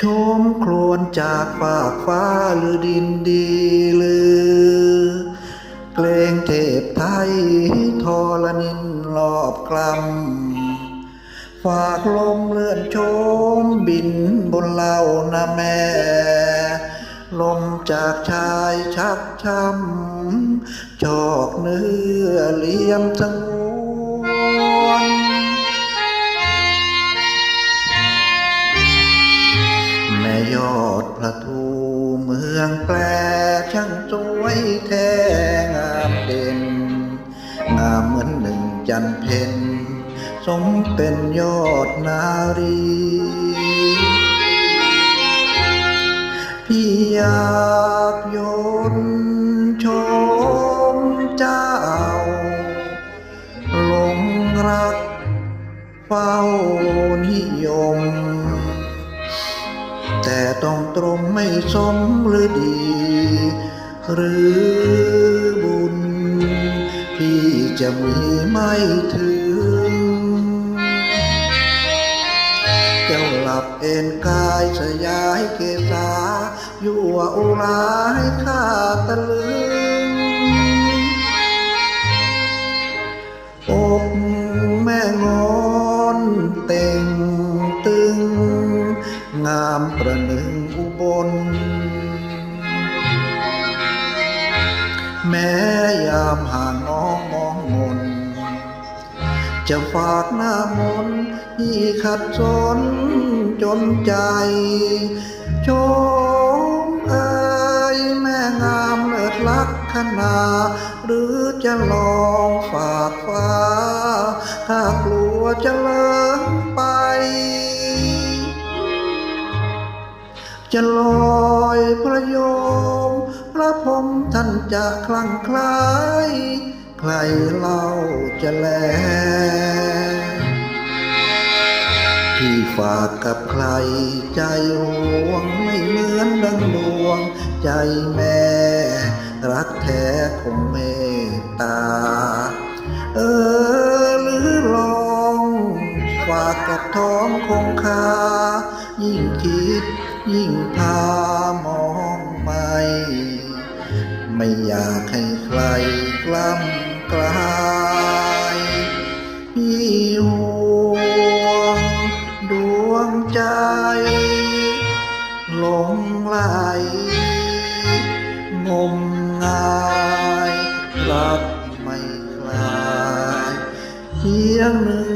ชมโครนจากฟากฟ้าหรือดินดีลือ เกรงเทพไทยทอละนินรอบกลำฝากลมเลื่อนโชมบินบนเหล่านะแม่ ลมจากชายชักช้ำจอกเนื้อเลี่ยมทั้ง ระทูเมืองแปลช่างสวยแท้งามเด่นงามเหมือนหนึ่งจันเพ็ญสมเป็นยอดนารี พี่อยากโยนชมเจ้าหลงรักเฝ้านิยม ต้องตรงไม่สมหรือดี หรือบุญ ที่จะมีไม่ถึง เจ้าหลับเอ็นกายสยายเกษายั่วอุราให้ข้าตะลึงอก งามประหนึ่งอุบล แม้ยามห่างน้องมองมน จะฝากหน้ามนที่ขัดสนจนใจ ชมเอ่ยแม่งามเลิศลักษณาหรือจะลองฝากฟ้า ถ้ากลัวจะเลิ จะลอยพระโยม พระพรมท่านจะคลั่งคล้าย ใครเล่าจะแล ที่ฝากกับใครใจห่วงไม่เหมือนดังดวง ใจแม่ รักแท้คงเมตตา เออหรือลอง ฝากกับท้องคงคา ยิ่งคิ ดยิ่งพามองไม่ไม่อยากให้ใครกล้ำกลายพี่ห่วงดวงใจหลงไหลงมงายรักไม่คลายเพียงหนึ่ง